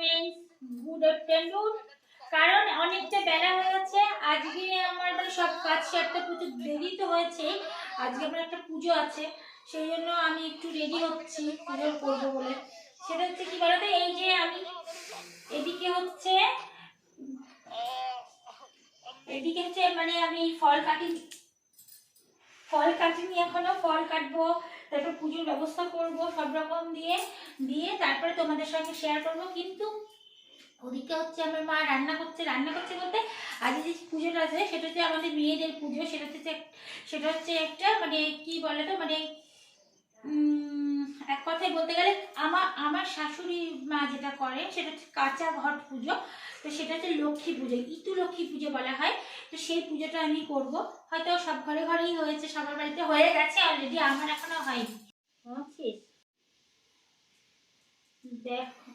Friends good afternoon কারণ অনেকটা বেলা হয়ে গেছে। আজকে আমার মানে সব কাজ সারতে প্রচুর দেরি তো হয়েছে। আজকে আমার একটা পুজো আছে। সেই জন্য আমি একটু রেডি হচ্ছি, পুজো করব বলে। সেটা হচ্ছে কি বলতো, এই যে আমি এদিকে হচ্ছে এদিকে হচ্ছে মানে আমি ফল কাটি, ফল কাটিনি এখনও, ফল কাটবো। তারপর পুজোর ব্যবস্থা করব সব রকম দিয়ে দিয়ে তারপরে তোমাদের সঙ্গে শেয়ার করব। কিন্তু ওদিকে হচ্ছে আমার মা রান্না করছে রান্না করছে বলতে আজ যে পুজোটা আছে সেটা হচ্ছে আমাদের মেয়েদের পুজো, সেটা হচ্ছে সেটা হচ্ছে একটা মানে কি বলে তো মানে এক কথায় বলতে গেলে আমার আমার শাশুড়ি মা যেটা করে সেটা হচ্ছে কাঁচা ঘট পুজো। তো সেটা হচ্ছে লক্ষ্মী পুজো ইতু লক্ষ্মী পুজো বলা হয়। তো সেই পুজোটা আমি করব। হয়তো সব ঘরে ঘরেই হয়েছে সবার বাড়িতে হয়ে গেছে অলরেডি আমার এখনও হয়নি। দেখো।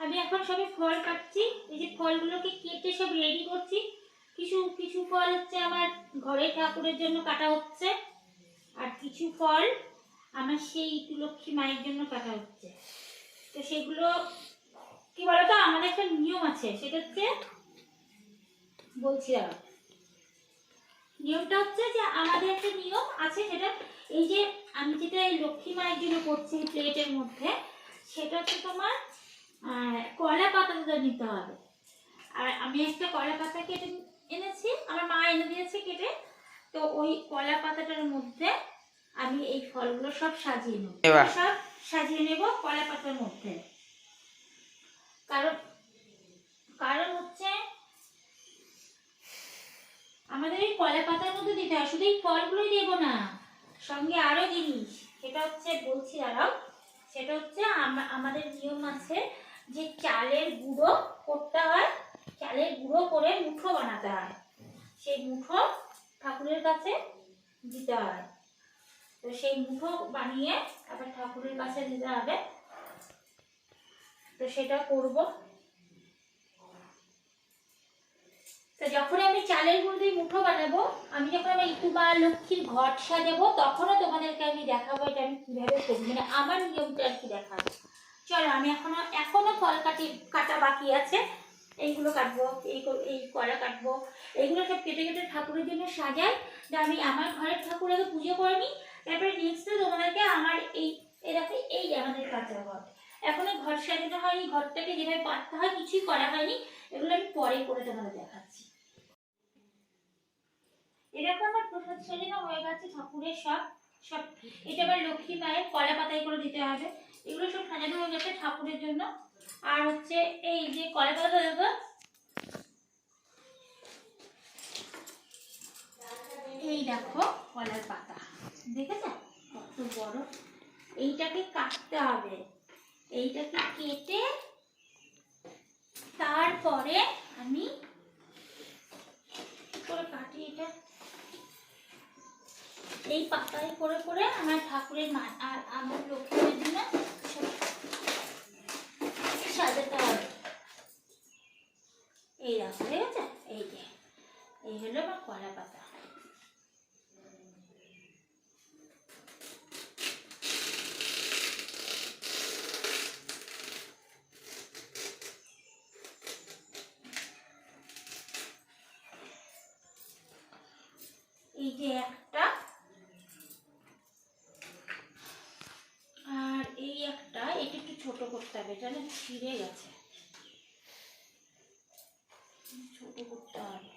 আমি এখন সবে ফল কাটছি এই যে ফলগুলোকে কেটে সব রেডি করছি। কিছু কিছু ফল হচ্ছে আমার ঘরের ঠাকুরের জন্য কাটা হচ্ছে। আর কিছু ফল আমার সেই লক্ষ্মী মায়ের জন্য কাটা হচ্ছে। তো সেগুলো, কি বলতো, আমাদের একটা নিয়ম আছে, সেটা হচ্ছে, বলছি দাঁড়াও। নিয়মটা হচ্ছে যে, আমাদের একটা নিয়ম আছে, সেটা এই যে, আমি যেটা এই লক্ষ্মী মায়ের জন্য করছি প্লেটের মধ্যে, সেটা হচ্ছে তোমার কলা পাতাটা নিতে হবে। আর আমি একটা কলা পাতা কেটে এনেছি, আমার মা এনে দিয়েছে কেটে, তো ওই কলা পাতাটার মধ্যে আমি এই ফলগুলো সব সাজিয়ে নেব। সব সাজিয়ে নেব কলা পাতার মধ্যে। কারণ কারণ হচ্ছে আমাদের এই কলা পাতার মধ্যে দিতে হয় শুধু এই ফলগুলোই দেবো না। সঙ্গে আরও জিনিস সেটা হচ্ছে বলছি দাঁড়াও সেটা হচ্ছে আমাদের নিয়ম আছে যে চালের গুঁড়ো করতে হয় চালের গুঁড়ো করে মুঠো বানাতে হয়। সেই মুঠো ঠাকুরের কাছে দিতে হয়। তো সেই মুঠো বানিয়ে আবার ঠাকুরের কাছে দিতে হবে। তো সেটা করব। তো যখন আমি চালের গুঁড়ো দিয়ে মুঠো বানাবো, আমি যখন আমার ইতু বা লক্ষ্মীর ঘট সাজাবো, তখনও তোমাদেরকে আমি দেখাবো এটা আমি কীভাবে করি মানে আমার নিয়মটা আর কি দেখাবো। চলো, আমি এখনও এখনও ফল কাটি, কাটা বাকি আছে। এইগুলো কাটবো, এই এই কলা কাটবো। এইগুলো সব কেটে কেটে ঠাকুরের জন্য সাজাই। যে আমি আমার ঘরের ঠাকুর আগে পুজো করে নিই। তারপরে নেক্সটে তোমাদেরকে আমার এই এরকম এই আমাদের কাঁচা ঘর। এখনও ঘর সাজানো হয়নি, ঘরটাকে যেভাবে পাততে হয় কিছুই করা হয়নি, এগুলো আমি পরে করে তোমাদের দেখাচ্ছি। এরকম আমার প্রসাদ সাজানো হয়ে গেছে ঠাকুরের সব সব এটা আবার লক্ষ্মী মায়ের কলা পাতায় করে দিতে হবে। এগুলো সব সাজানো হয়ে গেছে ঠাকুরের জন্য। আর হচ্ছে এই যে কলা পাতা দেবো এই দেখো কলার পাতা। দেখেছ কত বড়? এইটাকে কাটতে হবে। এইটাকে কেটে তারপরে আমি করে কাটি এটা? এই পাতায় করে করে আমার ঠাকুরের মা আর আমার লক্ষ্মীর জন্য সাজাতে হবে। এই দেখো ঠিক আছে এই যে, এই হলো আমার কলা পাতা এই যে একটা আর এই একটা এটা একটু ছোট করতে এটা না ছিঁড়ে গেছে ছোট করতে হবে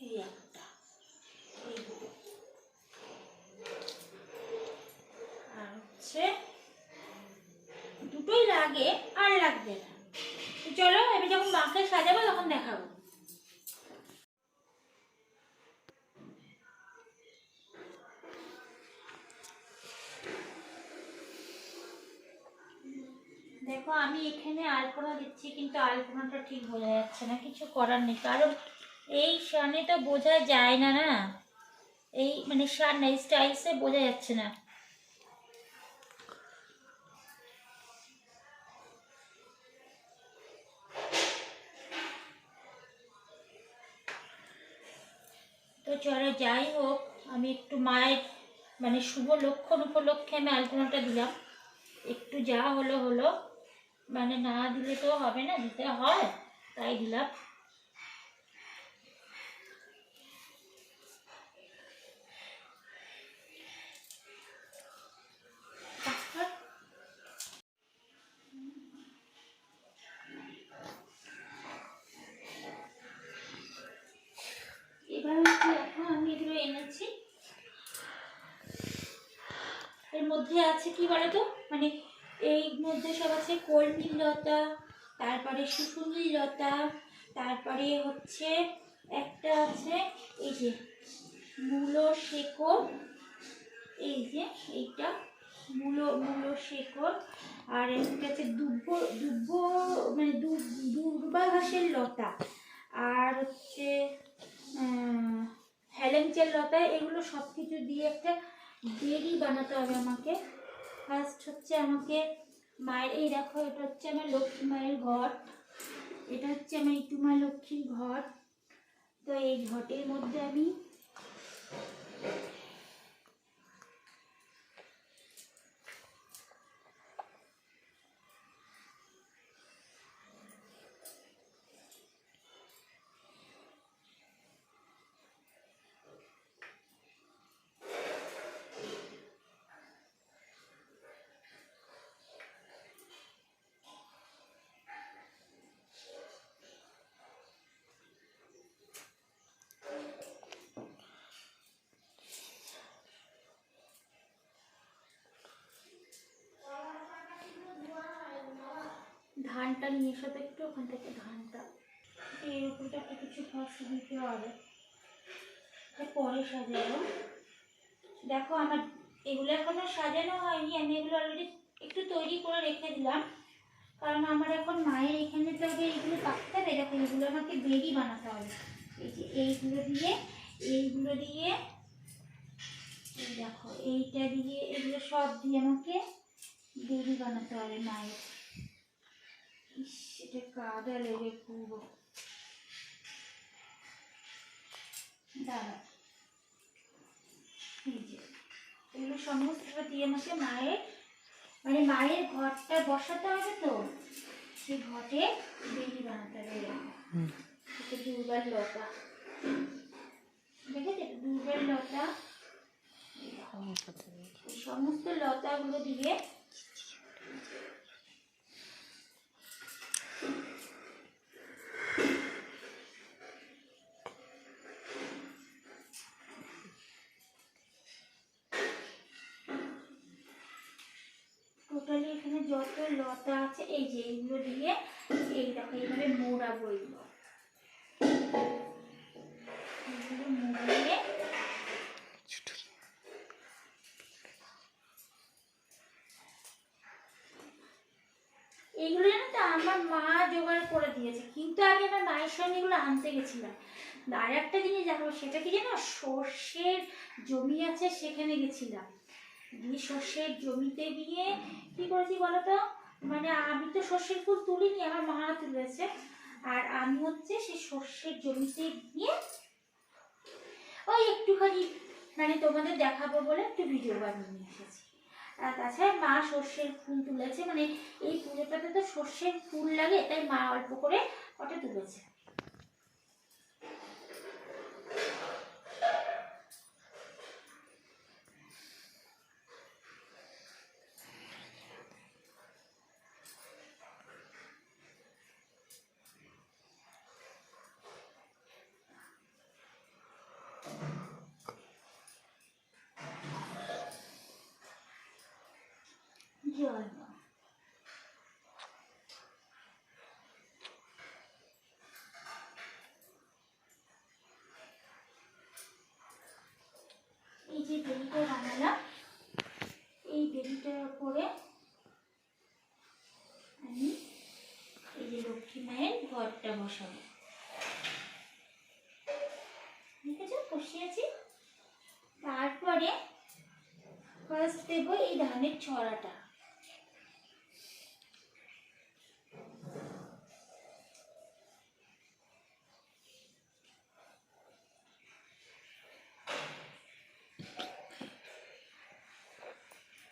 এই একটা এই দুটো আর হচ্ছে দুটোই লাগে আর লাগবে না তো চলো এবার যখন মাকে সাজাবো তখন দেখাবো দেখো, আমি এখানে আলপনা দিচ্ছি, কিন্তু আলপনাটা ঠিক বোঝা যাচ্ছে না, কিছু করার নেই। কারণ এই শানে তো বোঝা যায় না না? এই মানে শান এই স্টাইলসে বোঝা যাচ্ছে না। তো চলো, যাই হোক, আমি একটু মায়ের মানে শুভ লক্ষণ উপলক্ষে আমি আলপনাটা দিলাম। একটু যা হলো হলো। মানে না দিলে তো হবে না, দিতে হয়, তাই দিলাম। আমি এগুলো এনেছি। এর মধ্যে আছে কি বলতো? মধ্যে সব আছে কলমি লতা, তারপরে শুশুনি লতা, তারপরে হচ্ছে একটা আছে, এই যে মূলো শেকড় এই যে এইটা মূলো মূলো শেকড় আর একটা আছে দুব্ব দুব্ব মানে দুর্বা ঘাসের লতা, আর হচ্ছে হ্যালেঞ্চের লতা, এগুলো সব কিছু দিয়ে একটা বেরি বানাতে হবে আমাকে। ফার্স্ট হচ্ছে আমাকে মায়ের, এই দেখো, এটা হচ্ছে আমার লক্ষ্মী মায়ের ঘর এটা হচ্ছে আমার ইটুমা লক্ষ্মীর ঘর তো এই ঘটের মধ্যে আমি ধানটা নিয়ে এসো একটু, ওখান থেকে ধানটা। এর উপরটা একটু কিছু ফস দিতে হবে। পরে সাজাবো। দেখো আমার, এগুলো এখনও সাজানো হয়নি, আমি এগুলো অলরেডি একটু তৈরি করে রেখে দিলাম। কারণ আমার এখন মায়ের এখানে আগে এইগুলো পাকতে হবে, দেখো এগুলো আমাকে বেরি বানাতে হবে। এই যে এইগুলো দিয়ে এইগুলো দিয়ে দেখো, এইটা দিয়ে এগুলো সব দিয়ে আমাকে বেরি বানাতে হবে মায়ের। এটা কাদা লেগে পুরো যে এগুলো সমস্তটা দিয়ে আমাকে মায়ের মানে মায়ের ঘরটা বসাতে হবে তো সেই ঘটে বেরি বানাতে হবে। এটা দুর্বার লতা দেখেছ দুর্বার লতা সমস্ত লতাগুলো দিয়ে টোটালি এখানে যত লতা আছে এই যে এইগুলো দিয়ে এই দেখো এইভাবে মোড়াবো এগুলো এগুলো মুড়িয়ে এগুলো জানো তো আমার মা জোগাড় করে দিয়েছে। কিন্তু আমি আমার মায়ের সঙ্গে এগুলো আনতে গেছিলাম। আর একটা জিনিস দেখো সেটা কি জানো? সর্ষের জমি আছে, সেখানে গেছিলাম। দিয়ে সর্ষের জমিতে গিয়ে কি করেছি বলো তো মানে আমি তো সর্ষের ফুল তুলিনি, আমার মা তুলেছে। আর আমি হচ্ছে সেই সর্ষের জমিতে গিয়ে ওই একটুখানি মানে তোমাদের দেখাবো বলে একটু ভিডিও বানিয়ে নিয়ে এসেছি। তাছাড়া মা সর্ষের ফুল তুলেছে। মানে এই পুজোটাতে তো সর্ষের ফুল লাগে, তাই মা অল্প করে ওটা তুলেছে জল দাও। এই যে বেরিটা বানালাম, এই বেরিটার উপরে আমি এই যে লক্ষ্মী মায়ের ঘরটা বসাবো। দেখেছ? বসিয়েছি তারপরে ফার্স্ট দেবো এই ধানের ছড়াটা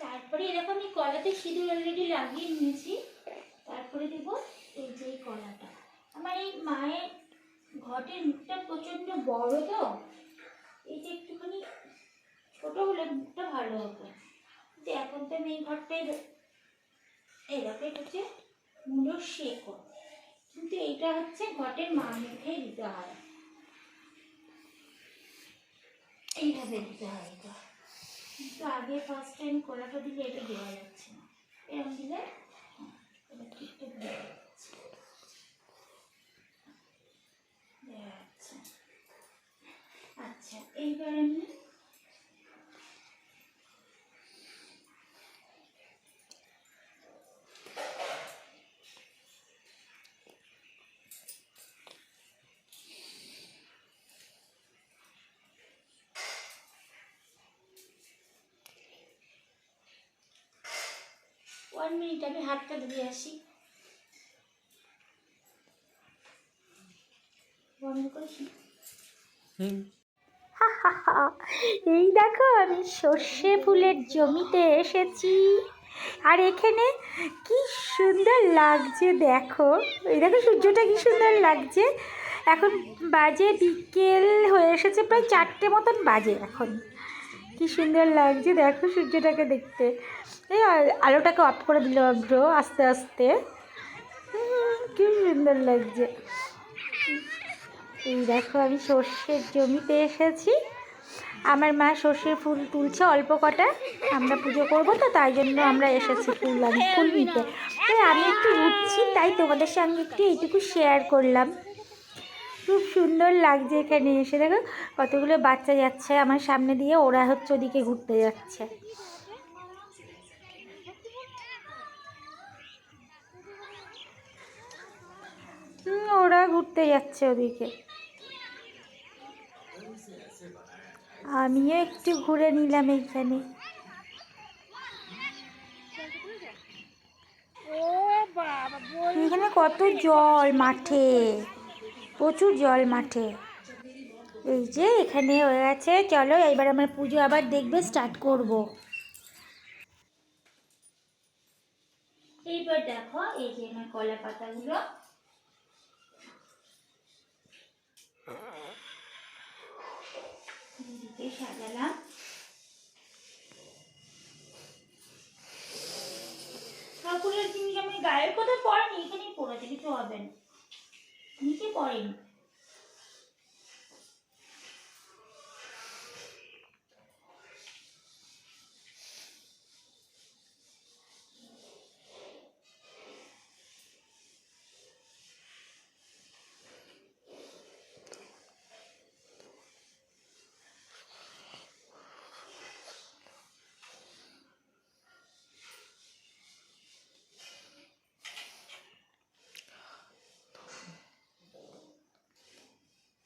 তারপরে এরকমই কলাতে সিঁদুর অলরেডি লাগিয়ে নিয়েছি। তারপরে দেবো এই যে কলাটা আমার এই মায়ের ঘটের মুখটা প্রচণ্ড বড় তো। এই যে একটুখানি ছোটো হলে মুখটা ভালো হতো। কিন্তু এখন তো আমি এই ঘরটাই এই এটা হচ্ছে মূলর শেকড়। কিন্তু এইটা হচ্ছে ঘটের মা মুখে দিতে হয়। এইভাবে দিতে হয় এটা। কিন্তু আগে ফার্স্ট টাইম কড়াটা দিলে এটা দেওয়া যাচ্ছে না। এরকম দিলে এটা ঠিকঠাক দেওয়া যাচ্ছে। আচ্ছা এইবার আমি ওয়ান মিনিট আমি হাতটা ধুয়ে আসি। বন্ধ করেছি। এই দেখো আমি সর্ষে ফুলের জমিতে এসেছি। আর এখানে কি সুন্দর লাগছে দেখো। এই দেখো সূর্যটা কি সুন্দর লাগছে। এখন বাজে বিকেল হয়ে এসেছে প্রায় চারটে মতন বাজে এখন। কি সুন্দর লাগছে। দেখো সূর্যটাকে দেখতে। এই আলোটাকে অফ করে দিল অভ্র আস্তে আস্তে। কি সুন্দর লাগছে। এই দেখো আমি সর্ষের জমিতে এসেছি। আমার মা সর্ষের ফুল তুলছে অল্প কটা। আমরা পুজো করব তো, তাই জন্য আমরা এসেছি ফুল আমি, ফুল নিতে। তাই আমি একটু উঠছি, তাই তোমাদের সঙ্গে একটু এইটুকু শেয়ার করলাম। খুব সুন্দর লাগছে এখানে এসে। দেখো কতগুলো বাচ্চা যাচ্ছে আমার সামনে দিয়ে ওরা হচ্ছে ওদিকে ঘুরতে যাচ্ছে। ওরা ঘুরতে যাচ্ছে ওদিকে। আমিও একটু ঘুরে নিলাম এইখানে এখানে কত জল মাঠে। প্রচুর জল মাঠে। এই যে এখানে হয়ে গেছে। চলো এবার আমরা পুজো আবার দেখবে স্টার্ট করব। এইবার দেখো, এই যে আমার কলা পাতাগুলো। সাজালাম। ঠাকুরের জিনিস আমি গায়ের কথা পড়েনি, এখানেই পড়েছে, কিছু হবে না। নিচে পড়েনি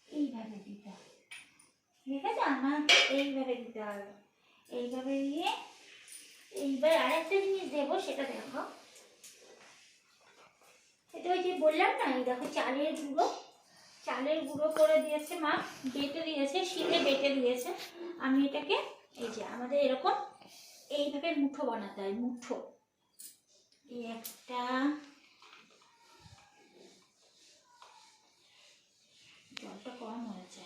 এইভাবে দিতে হবে এইভাবে দিতে হবে। এইভাবে দিয়ে এইবার আরেকটা জিনিস দেবো, সেটা দেখো। এটা ওই যে বললাম না, এই দেখো চালের গুঁড়ো। চালের গুঁড়ো করে দিয়েছে মা, বেটে দিয়েছে শীতে বেটে দিয়েছে। আমি এটাকে, এই যে আমাদের এরকম এইভাবে মুঠো বানাতে হয়, মুঠো। একটা জলটা কম হয়েছে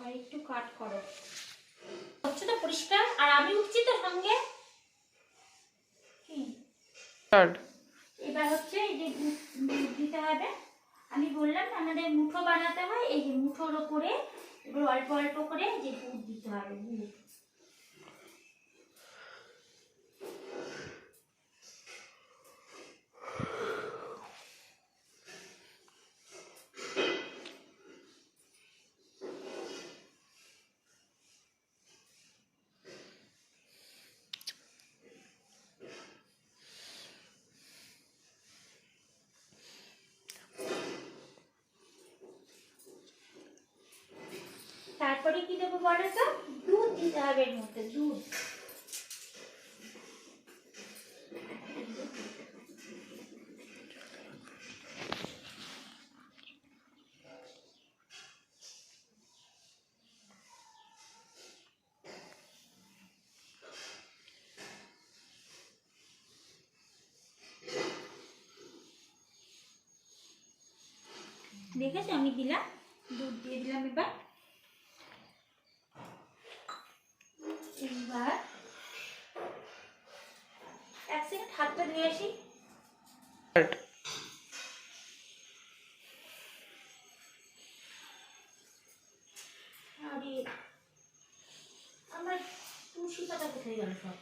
আর একটু কাট করো হচ্ছে তো পরিষ্কার আর আমি উঠছি তো সঙ্গে কি? এবার হচ্ছে এই যে দিতে হবে। আমি বললাম আমাদের মুঠো বানাতে হয়, এই যে মুঠোর ওপরে এবার অল্প অল্প করে যে দুধ দিতে হবে, দুধ তারপরে কি দেবো বলো তো? দুধ দিতে হবে এর মধ্যে, দুধ। দেখেছ? আমি দিলাম, দুধ দিয়ে দিলাম এবার। এবার এক সেকেন্ড হাতটা ধুয়ে আসি। আমার তুলসী পাতা কোথায় গেল সব?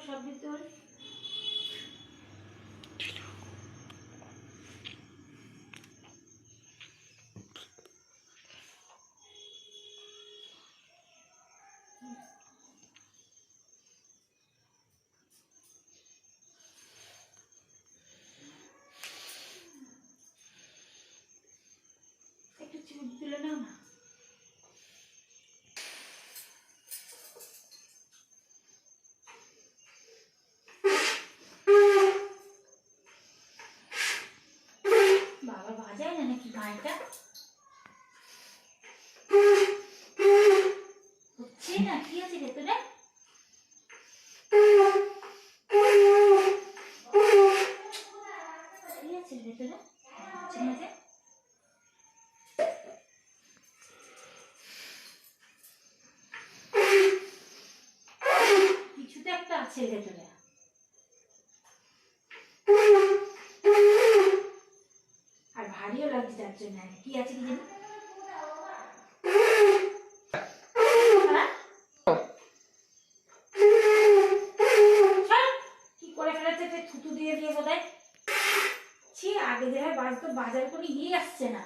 সব সদ্বিতুল বাবা বাজায় না নাকি গানটা হচ্ছে না কি একটা আছে ভেতরে আর ভারীও লাগছে তার জন্য কি। আছে কি জানি? হ্যাঁ? করে দিয়ে দিয়ে আগে যেভাবে বাজতো বাজার ইয়ে আসছে না।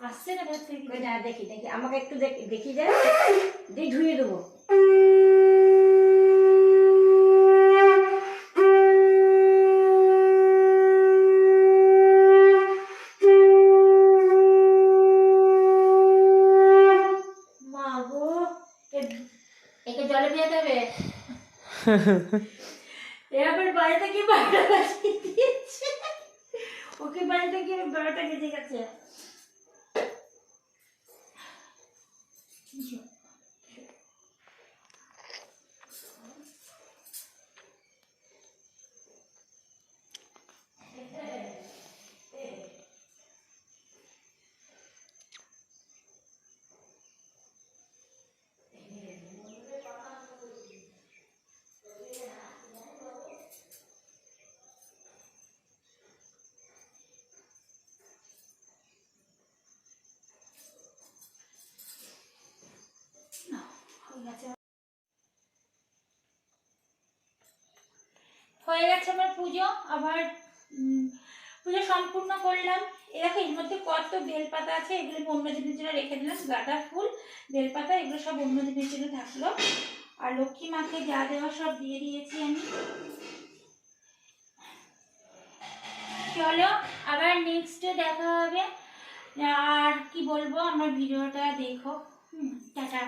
আসছে না দেখি দেখি। আমাকে একটু দেখি দেখি দে দিয়ে ধুয়ে দেবো। এবার বাড়িতে কি বারোটা বাজিয়ে দিয়েছে। ওকে বাড়িতে কি বারোটা বেজে গেছে না, হয়ে গেছে হয়ে গেছে আমার পুজো, আবার পুজো সম্পূর্ণ করলাম। এরকম এর মধ্যে কত বেলপাতা আছে, এগুলো অন্য দিনের জন্য রেখে দিলাম, গাঁদা ফুল, বেলপাতা, এগুলো সব অন্য দিনের জন্য থাকল। আর লক্ষ্মী মাকে যা দেওয়া সব দিয়ে দিয়েছি আমি। চলো, আবার নেক্সটে দেখা হবে। আর কি বলব, আমার ভিডিওটা দেখো। হুম, টাটা।